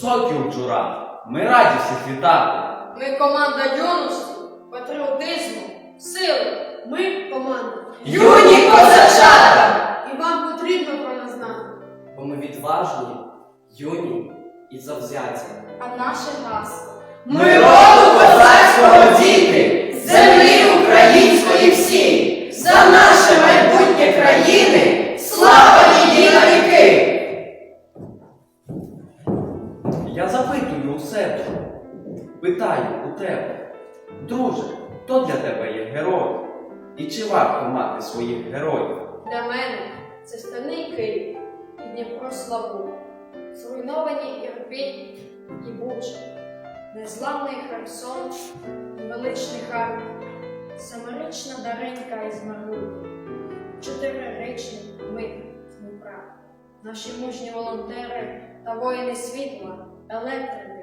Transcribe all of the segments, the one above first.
Сокіл Джура, ми раді всіх вітати. Ми команда юності, патріотизму, сили. Ми команда. Юні козачата! І вам потрібно про нас знати. бо ми відважні, юні і завзяті. А наше гасло. Ми роду козацького діти, питаю у тебе, друже, хто для тебе є герой? І чи варто мати своїх героїв? Для мене це стальний Київ і Дніпро Славу, зруйновані Ірпінь і Буча, незламний Херсон і величний Харків, семирічна Даренька із Маргулі, чотирирічний Дмитро з Дніпра, наші мужні волонтери та воїни світла, електрики,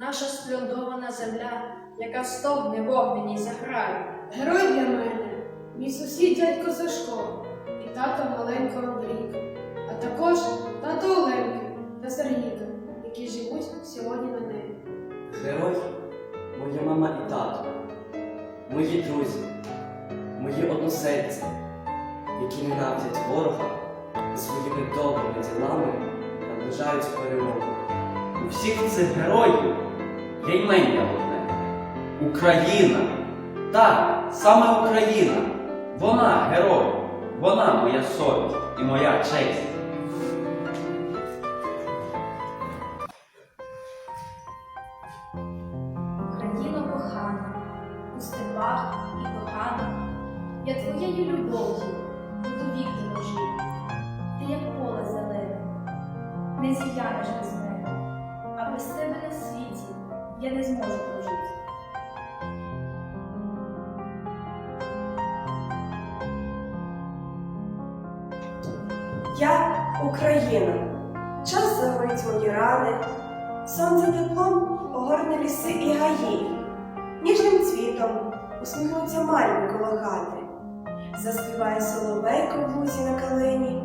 наша сплюндована земля, яка стогне в огненій заграї. Герой для мене, мій сусід дядько Сашко і тато маленького Андрійка, а також тато Оленки та Сергійка, які живуть сьогодні на небі. Герой моя мама і тато, мої друзі, мої односельці, які ненавидять ворога і своїми добрими ділами наближають перемогу. У всіх цих героїв є одне Україна. Так, саме Україна. Вона герой, вона моя совість і моя честь. Україно кохана, у степах і кохана, я твоєю любов'ю буду вік дорожити. Ти як поле зелене, не зіянеш без мене, а без тебе на світі я не зможу прожити. Я Україна, час загоїть мої рани, сонце теплом огорне ліси і гаї, ніжним цвітом усміхнуться мальви коло хати, заспіває соловейко в лузі на калині,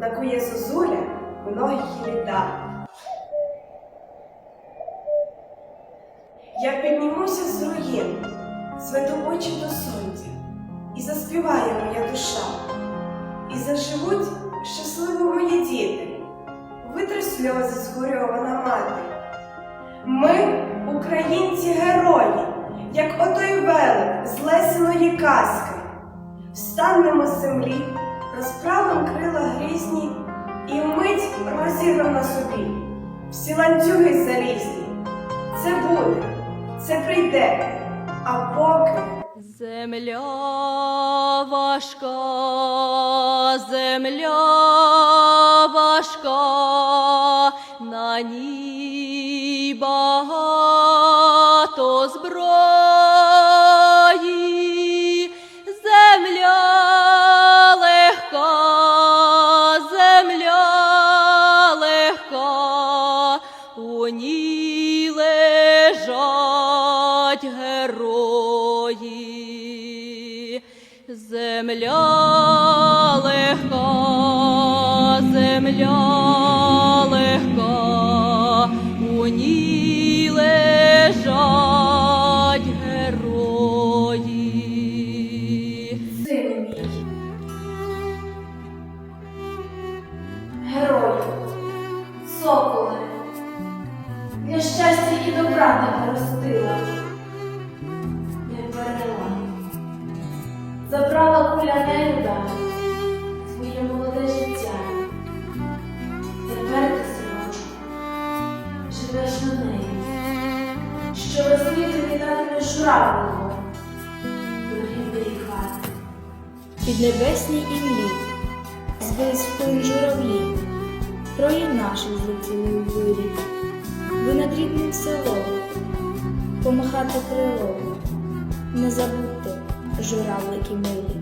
накує зозуля многі літа. Я піднімуся з руїн, зведу очі до сонця, і заспіває моя душа. І заживуть щасливо мої діти, витре сльози згорьована мати. Ми, українці герої, як отой велик з лесиної казки, встанемо з землі, розправим крила грізні і вмить розірвем на собі всі ланцюги залізні. Це буде, це прийде, а поки. Земля важка, земля важка, на ній багато зброї, земля легка, у герої. Сину мій, герою, соколе, я щастя і добра не поростила, не перела, забрала куля неюда що весни вітатиме вітатимеш журавликом до хати. Під небесній імлі збились в плин журавлі, троє наших злетіли у вирі, ви над рідним селом, помахати крилом, не забудьте, журавлики милі.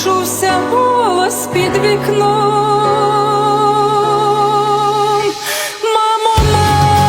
почувся голос під вікном. Мамо, мамо,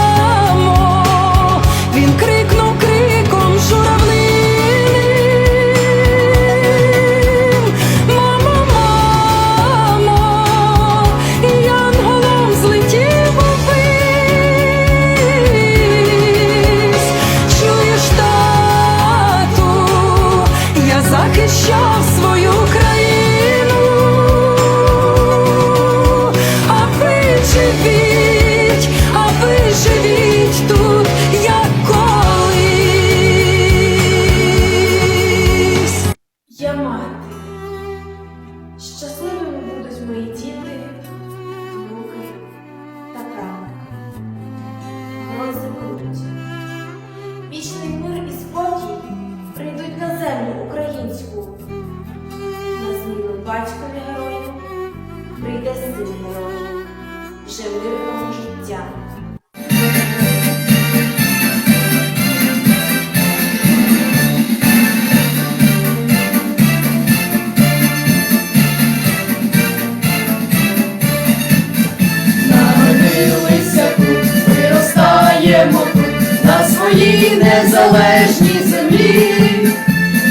вже мирного життя. Народилися тут, виростаємо тут, на своїй незалежній землі.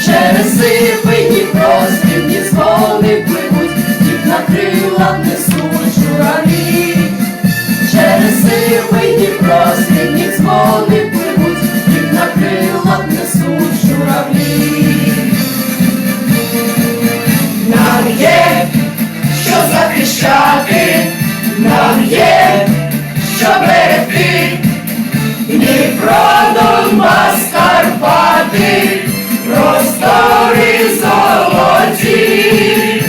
Через сивий Дніпро срібні дзвони пливуть, їх на крилах несуть журавлі. Сивий Дніпро срібні дзвони пливуть, їх на крилах несуть журавлі. Нам є що захищати, нам є що берегти, Дніпро, Донбас, Карпати, простори золоті,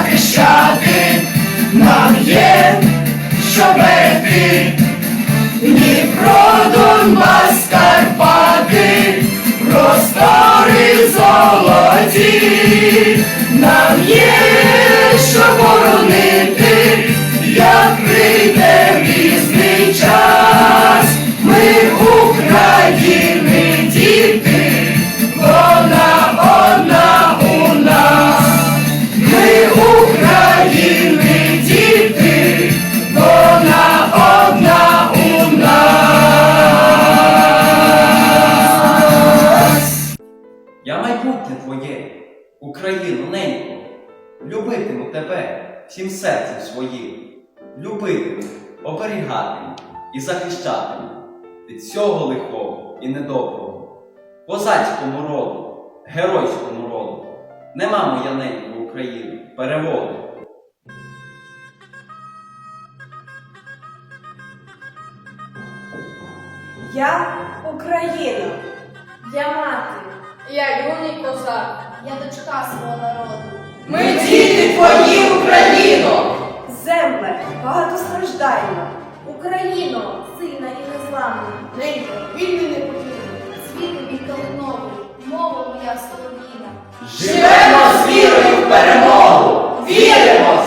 захищати, нам є що берегти, Дніпро, Донбас, Карпати, простори золоті, нам є всім серцем своїм, любитиму, оберігатиму і захищатиму від всього лихого і недоброго, козацькому роду, геройському роду. Нема моя ненька України переводу. Я Україна. Я мати. Я юний козак. Я дочка свого народу. Ми Україно! Земле багатостраждальна. Україно, сильна і незламна, Ненько, вільний не потрібно. світи мій калиновий, мова моя солов'їна. Живемо з вірою в перемогу! Віримо!